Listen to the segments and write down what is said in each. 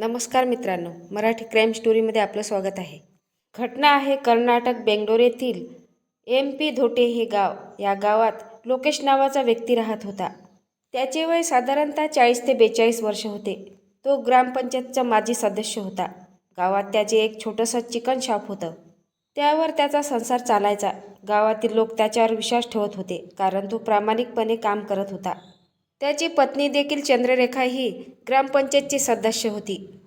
नमस्कार मित्रांनो मराठी क्राईम स्टोरीमध्ये आपलं स्वागत आहे. घटना आहे कर्नाटक बेंगलोर येथील एम पी धोटे हे गाव. या गावात लोकेश नावाचा व्यक्ती राहत होता. त्याचे वय साधारणतः चाळीस ते बेचाळीस वर्ष होते. तो ग्रामपंचायतचा माजी सदस्य होता. गावात त्याचे एक छोटंसं चिकन शॉप होतं. त्यावर त्याचा संसार चालायचा. गावातील लोक त्याच्यावर विश्वास ठेवत होते कारण तो प्रामाणिकपणे काम करत होता. त्याची पत्नी देखील चंद्ररेखा ही ग्रामपंचायतची सदस्य होती.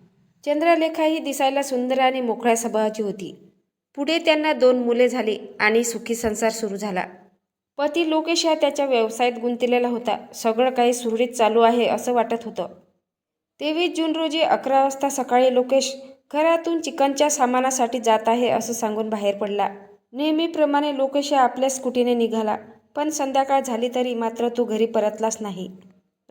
चंद्रलेखा ही दिसायला सुंदर आणि मोकळ्या स्वभावाची होती. पुढे त्यांना दोन मुले झाली आणि सुखी संसार सुरू झाला. पती लोकेश हा त्याच्या व्यवसायात गुंतलेला होता. सगळं काही सुरळीत चालू आहे असं वाटत होतं. तेवीस जून रोजी अकरा वाजता सकाळी लोकेश घरातून चिकनच्या सामानासाठी जात आहे असं सांगून बाहेर पडला. नेहमीप्रमाणे लोकेश हा आपल्या स्कूटीने निघाला. पण संध्याकाळ झाली तरी मात्र तो घरी परतलाच नाही.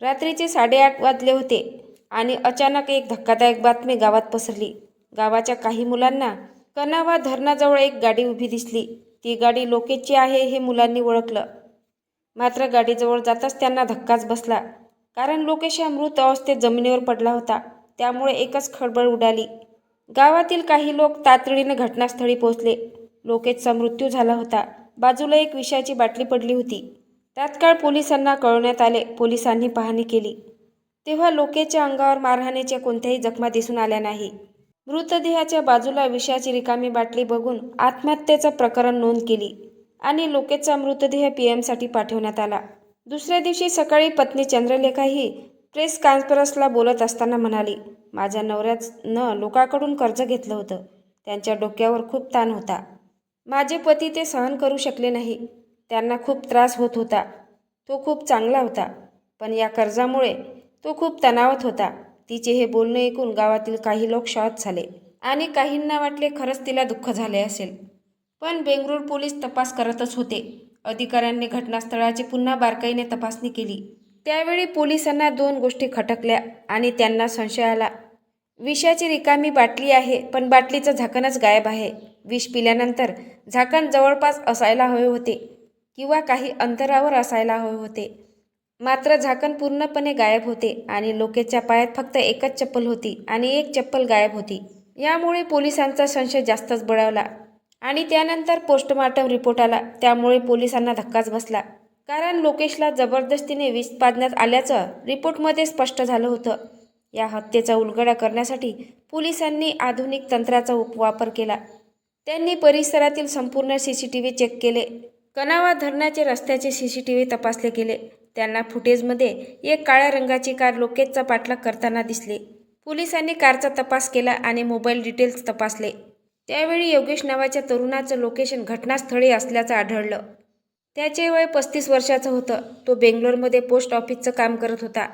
रात्रीचे साडेआठ वाजले होते आणि अचानक एक धक्कादायक बातमी गावात पसरली. गावाच्या काही मुलांना कनावा धरणाजवळ एक गाडी उभी दिसली. ती गाडी लोकेशची आहे हे मुलांनी ओळखलं. मात्र गाडीजवळ जाताच त्यांना धक्काच बसला. कारण लोकेश हा मृत अवस्थेत जमिनीवर पडला होता. त्यामुळे एकच खळबळ उडाली. गावातील काही लोक तातडीने घटनास्थळी पोहोचले. लोकेशचा मृत्यू झाला होता. बाजूला एक विषाची बाटली पडली होती. तात्काळ पोलिसांना कळवण्यात आले. पोलिसांनी पाहणी केली. तेव्हा लोकेच्या अंगावर मारहाणीच्या कोणत्याही जखमा दिसून आल्या नाही. मृतदेहाच्या बाजूला विषाची रिकामी बाटली बघून आत्महत्येचं प्रकरण नोंद केली आणि लोकेचा मृतदेह पी एमसाठी पाठवण्यात आला. दुसऱ्या दिवशी सकाळी पत्नी चंद्रलेखा ही प्रेस कॉन्फरन्सला बोलत असताना म्हणाली माझ्या नवऱ्यानं लोकांकडून कर्ज घेतलं होतं. त्यांच्या डोक्यावर खूप ताण होता. माझे पती ते सहन करू शकले नाही. त्यांना खूप त्रास होत होता. तो खूप चांगला होता. पण या कर्जामुळे तो खूप तणावात होता. तिचे हे बोलणं ऐकून गावातील काही लोक शॉक झाले आणि काहींना वाटले खरंच तिला दुःख झाले असेल. पण बेंगळूर पोलीस तपास करतच होते. अधिकाऱ्यांनी घटनास्थळाची पुन्हा बारकाईने तपासणी केली. त्यावेळी पोलिसांना दोन गोष्टी खटकल्या आणि त्यांना संशय आला. विषाची रिकामी बाटली आहे पण बाटलीचं झाकणच गायब आहे. विष पिल्यानंतर झाकण जवळपास असायला हवे होते किंवा काही अंतरावर असायला हवे होते. मात्र झाकण पूर्णपणे गायब होते आणि लोकेच्या पायात फक्त एकच चप्पल होती आणि एक चप्पल गायब होती. यामुळे पोलिसांचा संशय जास्तच बळावला आणि त्यानंतर पोस्टमार्टम रिपोर्ट आला. त्यामुळे पोलिसांना धक्काच बसला. कारण लोकेशला जबरदस्तीने विष पाजण्यात आल्याचं रिपोर्टमध्ये स्पष्ट झालं होतं. या हत्येचा उलगडा करण्यासाठी पोलिसांनी आधुनिक तंत्राचा उप वापर केला. त्यांनी परिसरातील संपूर्ण C C T V check केले. कनावा धरणाचे रस्त्याचे सी सी टी व्ही तपासले गेले. त्यांना फुटेजमध्ये एक काळ्या रंगाची कार लोकेशचा पाठलाग करताना दिसले. पोलिसांनी कारचा तपास केला आणि मोबाईल डिटेल्स तपासले. त्यावेळी योगेश नावाच्या तरुणाचं लोकेशन घटनास्थळी असल्याचं आढळलं. त्याचे वय पस्तीस वर्षाचं होतं. तो बेंगलोरमध्ये पोस्ट ऑफिसचं काम करत होता.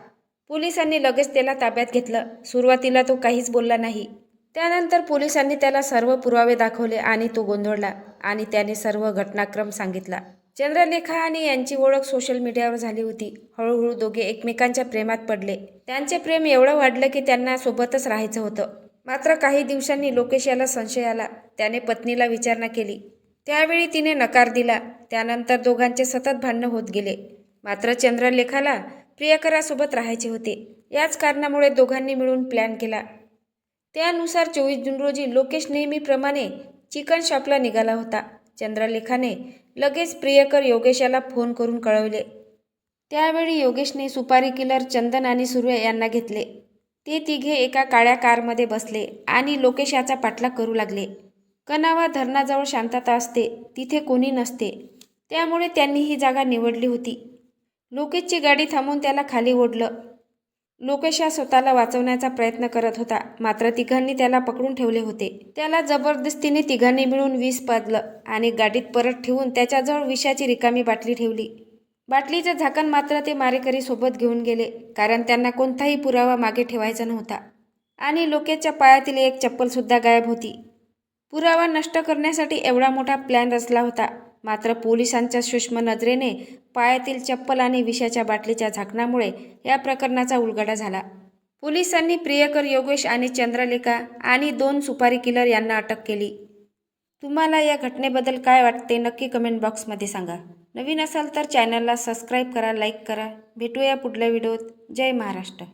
पोलिसांनी लगेच त्याला ताब्यात घेतलं. सुरुवातीला तो काहीच बोलला नाही. त्यानंतर पोलिसांनी त्याला सर्व पुरावे दाखवले आणि तो गोंधळला आणि त्याने सर्व घटनाक्रम सांगितला. चंद्रलेखा आणि यांची ओळख सोशल मीडियावर झाली होती. हळूहळू दोघे एकमेकांच्या प्रेमात पडले. त्यांचे प्रेम एवढं वाढलं की त्यांना सोबतच राहायचं होतं. मात्र काही दिवसांनी लोकेश याला संशय आला. त्याने पत्नीला विचारणा केली. त्यावेळी तिने नकार दिला. त्यानंतर दोघांचे सतत भांडणं होत गेले. मात्र चंद्रलेखाला प्रियकरासोबत राहायचे होते. याच कारणामुळे दोघांनी मिळून प्लॅन केला. त्यानुसार चोवीस जून रोजी लोकेश नेहमीप्रमाणे चिकन शॉपला निघाला होता. चंद्रलेखाने लगेच प्रियकर योगेश याला फोन करून कळवले. त्यावेळी योगेशने सुपारी किलर चंदन आणि सूर्य यांना घेतले. ते तिघे एका काळ्या कारमध्ये बसले आणि लोकेश याचा पाठलाग करू लागले. कनावा धरणाजवळ शांतता असते तिथे कोणी नसते. त्यामुळे त्यांनी ही जागा निवडली होती. लोकेशची गाडी थांबून त्याला खाली ओढलं. लोकेश हा स्वतःला वाचवण्याचा प्रयत्न करत होता. मात्र तिघांनी त्याला पकडून ठेवले होते. त्याला जबरदस्तीने तिघांनी मिळून विष पाजलं आणि गाडीत परत ठेवून त्याच्याजवळ विषाची रिकामी बाटली ठेवली. बाटलीचं झाकण मात्र ते मारेकरी सोबत घेऊन गेले कारण त्यांना कोणताही पुरावा मागे ठेवायचा नव्हता. आणि लोकेशच्या पायातील एक चप्पलसुद्धा गायब होती. पुरावा नष्ट करण्यासाठी एवढा मोठा प्लॅन रचला होता. मात्र पोलिसांच्या सूक्ष्म नजरेने पायातील चप्पल आणि विषाच्या बाटलीच्या झाकणामुळे या प्रकरणाचा उलगडा झाला. पोलिसांनी प्रियकर योगेश आणि चंद्रलेखा आणि दोन सुपारी किलर यांना अटक केली. तुम्हाला या घटनेबद्दल काय वाटते नक्की कमेंट बॉक्समध्ये सांगा. नवीन असाल तर चॅनलला सबस्क्राईब करा लाईक करा. भेटूया पुढल्या व्हिडिओत जय महाराष्ट्र.